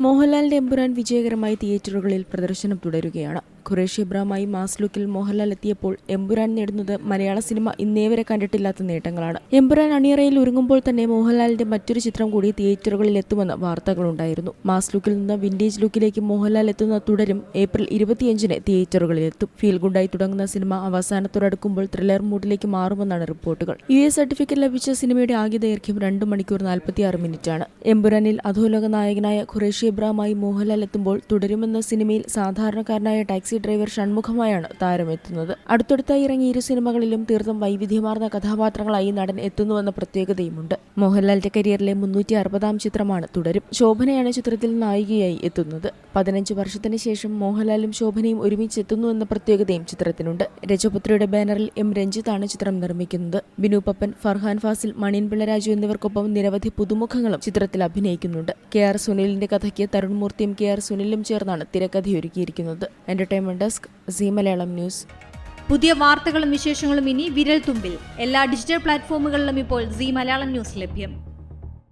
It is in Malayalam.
മോഹൻലാലിന്റെ എമ്പുരാൻ വിജയകരമായി തിയേറ്ററുകളിൽ പ്രദർശനം തുടരുകയാണ്. ഖുറേഷ് ഇബ്രാമായി മാസ് ലുക്കിൽ മോഹൻലാൽ എത്തിയപ്പോൾ എമ്പുരാൻ നേടുന്നത് മലയാള സിനിമ ഇന്നേവരെ കണ്ടിട്ടില്ലാത്ത നേട്ടങ്ങളാണ്. എമ്പുരാൻ അണിയറയിൽ ഒരുങ്ങുമ്പോൾ തന്നെ മോഹൻലാലിന്റെ മറ്റൊരു ചിത്രം കൂടി തിയേറ്ററുകളിൽ എത്തുമെന്ന് വാർത്തകളുണ്ടായിരുന്നു. മാസ് ലുക്കിൽ നിന്ന് വിന്റേജ് ലുക്കിലേക്ക് മോഹൻലാൽ എത്തുന്ന തുടരും ഏപ്രിൽ ഇരുപത്തിയഞ്ചിന് തിയേറ്ററുകളിൽ എത്തും. ഫീൽ ഗുഡായി തുടങ്ങുന്ന സിനിമ അവസാനത്തോടടുക്കുമ്പോൾ ത്രില്ലർ മൂഡിലേക്ക് മാറുമെന്നാണ് റിപ്പോർട്ടുകൾ. യു എ സർട്ടിഫിക്കറ്റ് ലഭിച്ച സിനിമയുടെ ആകെ ദൈർഘ്യം രണ്ട് മണിക്കൂർ നാൽപ്പത്തിയാറ് മിനിറ്റാണ്. എമ്പുരാനിൽ അധോലോക നായകനായ ഖുറേഷി ഇബ്രാമായി മോഹൻലാൽ എത്തുമ്പോൾ തുടരുമെന്ന സിനിമയിൽ സാധാരണക്കാരനായ ടാക്സി ഡ്രൈവർ ഷൺമുഖമായാണ് താരമെത്തുന്നത്. അടുത്തടുത്തായി ഇറങ്ങിയ ഇരു സിനിമകളിലും തീർത്തും വൈവിധ്യമാർന്ന കഥാപാത്രങ്ങളായി നടൻ എത്തുന്നുവെന്ന പ്രത്യേകതയുമുണ്ട്. മോഹൻലാലിന്റെ കരിയറിലെ മുന്നൂറ്റി അറുപതാം ചിത്രമാണ് തുടരും. ശോഭനയാണ് ചിത്രത്തിൽ നായികയായി എത്തുന്നത്. പതിനഞ്ച് വർഷത്തിന് ശേഷം മോഹൻലാലും ശോഭനയും ഒരുമിച്ചെത്തുന്നു എന്ന പ്രത്യേകതയും ചിത്രത്തിനുണ്ട്. രജപുത്രയുടെ ബാനറിൽ എം. രഞ്ജിത്താണ് ചിത്രം നിർമ്മിക്കുന്നത്. ബിനു പപ്പൻ ഫർഹാൻ ഫാസിൽ മണിയൻ പിള്ളരാജു എന്നിവർക്കൊപ്പം നിരവധി പുതുമുഖങ്ങളും ചിത്രത്തിൽ അഭിനയിക്കുന്നുണ്ട്. കെ ആർ സുനിലിന്റെ കഥയ്ക്ക് തരുൺ മൂർത്തിയും കെ ആർ സുനിലും ചേർന്നാണ് തിരക്കഥയൊരുക്കിയിരിക്കുന്നത്. Entertainment desk Zee Malayalam news. പുതിയ വാർത്തകളും വിശേഷങ്ങളും ഇനി വിരൽ തുമ്പിൽ എല്ലാ ഡിജിറ്റൽ പ്ലാറ്റ്ഫോമുകളിലും ഇപ്പോൾ സി മലയാളം ന്യൂസ് ലഭ്യം.